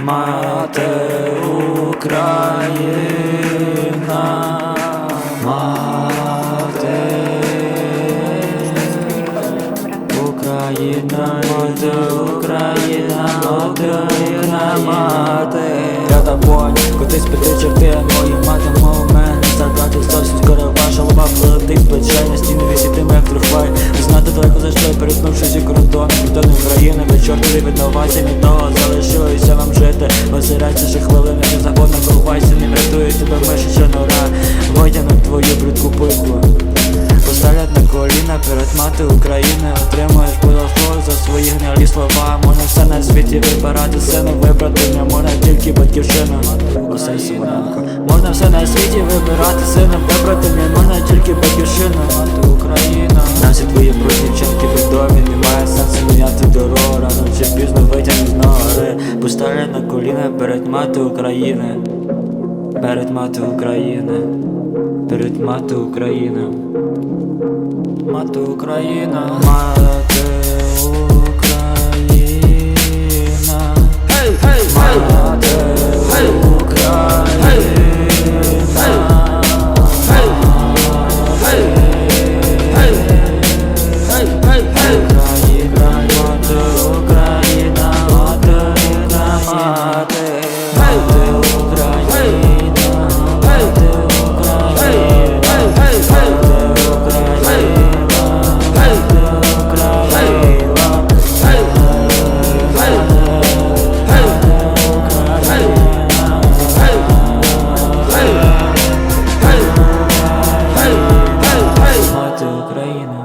Мати Україна, мати Україна, мати Україна, Україна, мати. Я та вонь, кудись піти чорти від того Залишилося вам жити, озирайся ще хвилини Не заводно ховайся, не врятує тебе миші чи нора Витягнуть твою бридку пику. Поставлять на коліна перед мати України. Отримуєш благослов за свої гнилі слова. Можна все на світі вибирати сину Вибрати. Не можна тільки батьківщину. Усе Симоненко Можна все на світі вибирати сину Вибрати. Не можна тільки батьківщину Поставлять на коліна перед мати України. Перед мати України. Перед мати України. Мати Україна, мати Hyena.